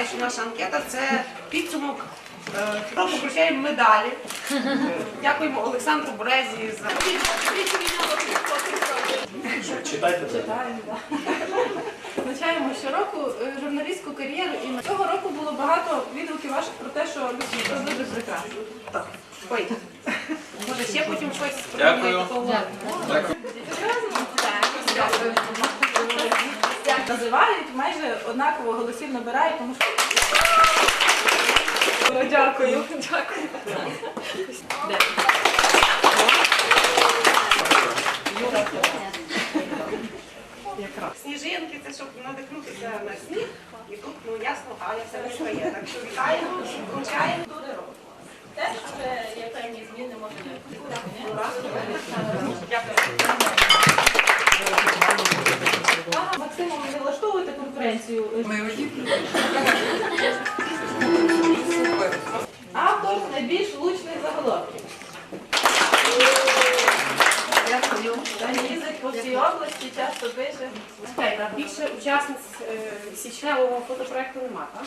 знаєш, наша анкета це підсумок. Е, Хто покручає медалі? Дякуємо Олександру Березі за Читайте це. Так. Визначаємо щороку е, журналістську кар'єру і цього року було багато відгуків ваших про те, що люди дуже прекрасно. Ой, може ще потім щось Дякую. Дякую. Називають, майже однаково голосів набирають, тому що. Дякую. Дякую. Де? Якраз. Сніжинки, це щоб надихнутися на сніг. І тут, ну ясно, Галя все виграє. Так що вітаємо, вручаємо. Робимо. Теж є певні зміни, може конкуренцію? Автор найбільш влучних заголовків. Дякую. Їздить по всій області, часто пише. Більше учасниць е, січневого фотопроекту немає, так?